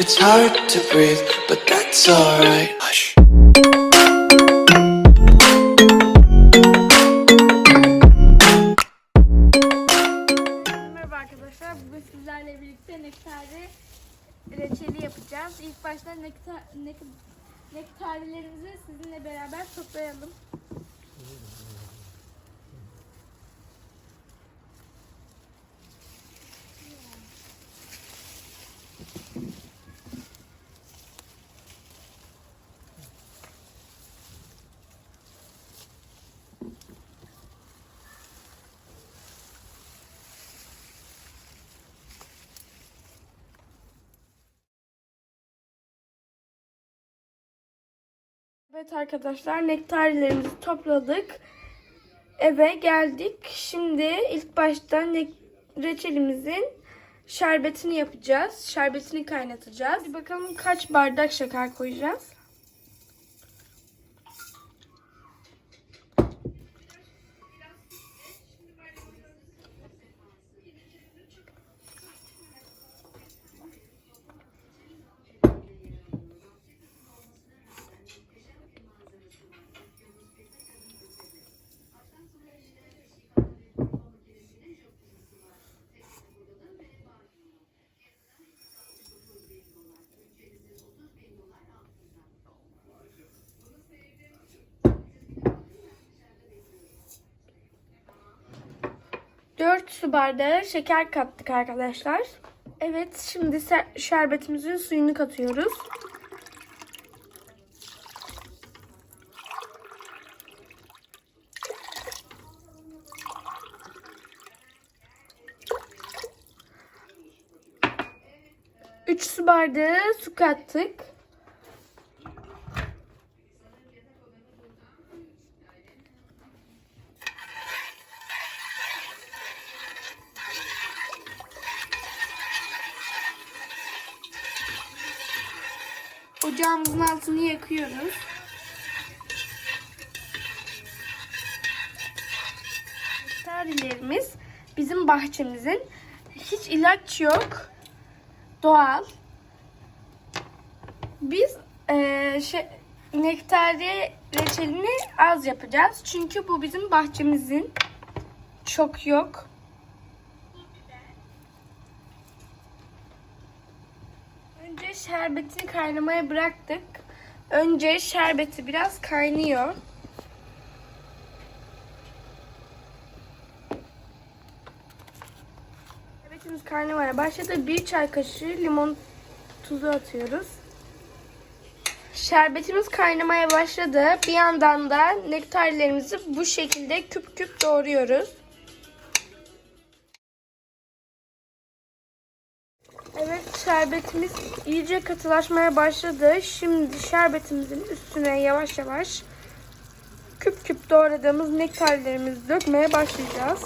It's hard to breathe, but that's alright. Hush. Merhaba arkadaşlar. Bugün sizlerle birlikte nektarlı reçeli yapacağız. İlk başta nektar, nek, sizinle beraber toplayalım. Evet arkadaşlar nektarlarımızı topladık. Eve geldik. Şimdi ilk başta reçelimizin şerbetini yapacağız. Şerbetini kaynatacağız. Bir bakalım kaç bardak şeker koyacağız. Dört su bardağı şeker kattık arkadaşlar. Evet şimdi şerbetimizin suyunu katıyoruz. Üç su bardağı su kattık. Altını yakıyoruz. Tarilerimiz bizim bahçemizin hiç ilaç yok. Doğal. Biz eee şey, nektari reçelini az yapacağız. Çünkü bu bizim bahçemizin çok yok. Önce şerbetini kaynamaya bıraktık. Önce şerbeti biraz kaynıyor. Şerbetimiz kaynamaya başladı. Bir çay kaşığı limon tuzu atıyoruz. Şerbetimiz kaynamaya başladı. Bir yandan da nektarlarımızı bu şekilde küp küp doğruyoruz. Evet şerbetimiz iyice katılaşmaya başladı. Şimdi şerbetimizin üstüne yavaş yavaş küp küp doğradığımız nektarlarımızı dökmeye başlayacağız.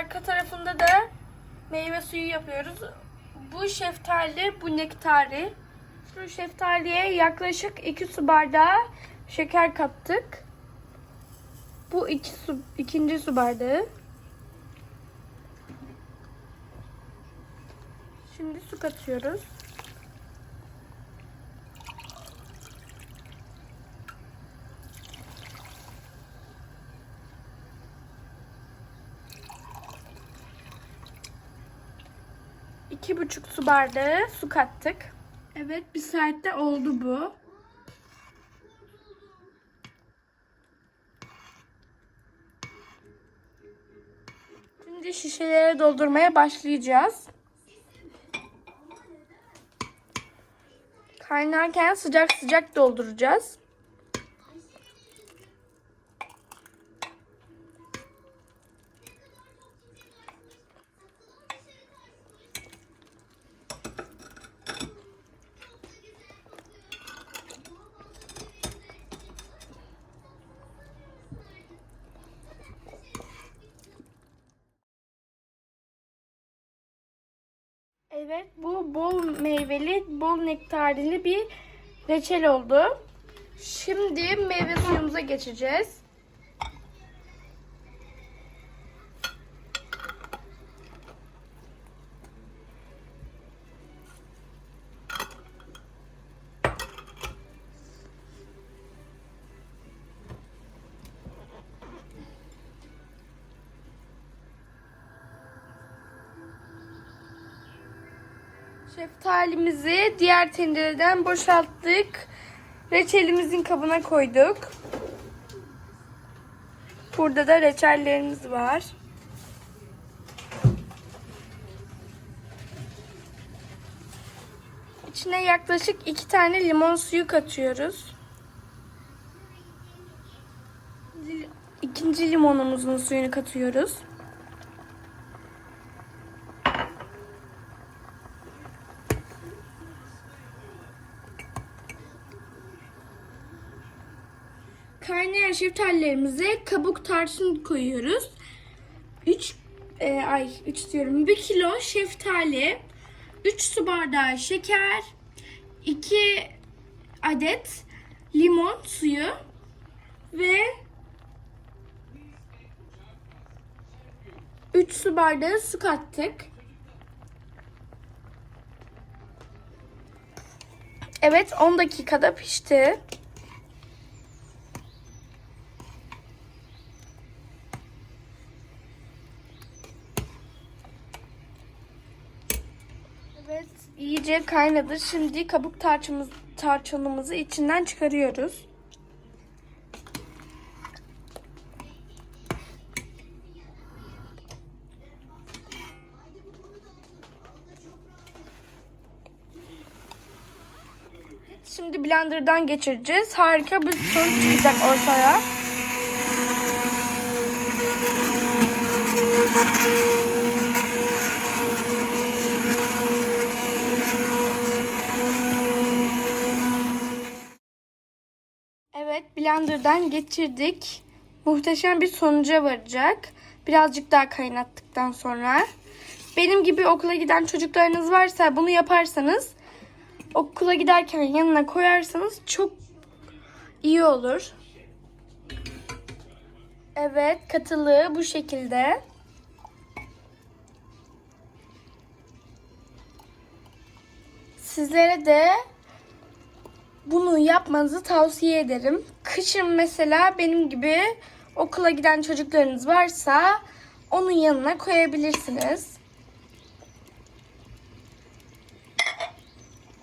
Arka tarafında da meyve suyu yapıyoruz. Bu şeftali, bu nektari. Şu şeftaliye yaklaşık 2 su bardağı şeker kattık. Bu iki su, ikinci su bardağı. Şimdi su katıyoruz. iki buçuk su bardağı su kattık. Evet bir saatte oldu bu. Şimdi şişelere doldurmaya başlayacağız. Kaynarken sıcak sıcak dolduracağız. Evet bu bol meyveli, bol nektarili bir reçel oldu. Şimdi meyve suyumuza geçeceğiz. Şeftalimizi diğer tencereden boşalttık. Reçelimizin kabına koyduk. Burada da reçellerimiz var. İçine yaklaşık iki tane limon suyu katıyoruz. İkinci limonumuzun suyunu katıyoruz. Kaynayan şeftalilerimize kabuk tarçın koyuyoruz. 3 ay 3 diyorum. 1 kilo şeftali, 3 su bardağı şeker, 2 adet limon suyu ve 3 su bardağı su kattık. Evet 10 dakikada pişti. Evet, iyice kaynadı. Şimdi kabuk tarçımız, tarçınımızı içinden çıkarıyoruz. Şimdi blenderdan geçireceğiz. Harika bir sonuç çıkacak ortaya. Evet, blenderdan geçirdik. Muhteşem bir sonuca varacak. Birazcık daha kaynattıktan sonra. Benim gibi okula giden çocuklarınız varsa bunu yaparsanız okula giderken yanına koyarsanız çok iyi olur. Evet, katılığı bu şekilde. Sizlere de bunu yapmanızı tavsiye ederim. Kışın mesela benim gibi okula giden çocuklarınız varsa onun yanına koyabilirsiniz.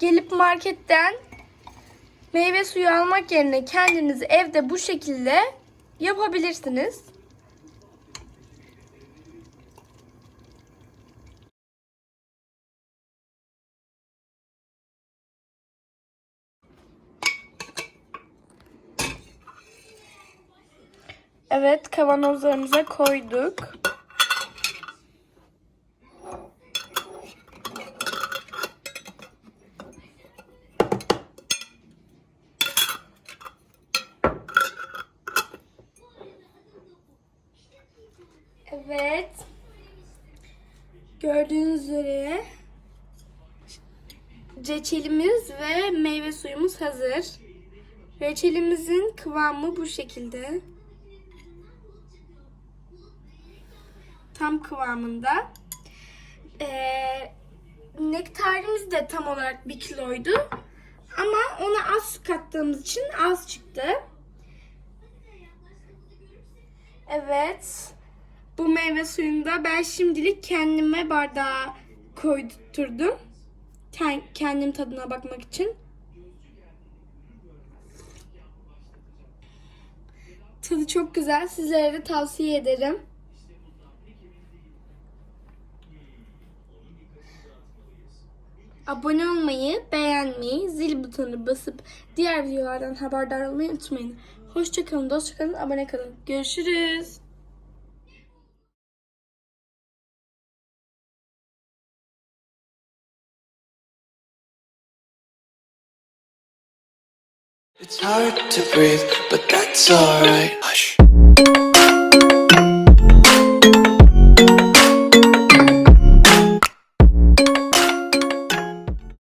Gelip marketten meyve suyu almak yerine kendiniz evde bu şekilde yapabilirsiniz. Evet kavanozlarımıza koyduk. Evet. Gördüğünüz üzere reçelimiz ve meyve suyumuz hazır. Reçelimizin kıvamı bu şekilde. Tam kıvamında. Ee, nektarimiz de tam olarak bir kiloydu. Ama ona az su kattığımız için az çıktı. Evet. Bu meyve suyunu da ben şimdilik kendime bardağa koydurturdum. Ken- Kendim tadına bakmak için. Tadı çok güzel. Sizlere de tavsiye ederim. Abone olmayı, beğenmeyi, zil butonuna basıp diğer videolardan haberdar olmayı unutmayın. Hoşçakalın, dostçakalın, abone kalın. Görüşürüz. It's hard to breathe, but that's alright. Hush.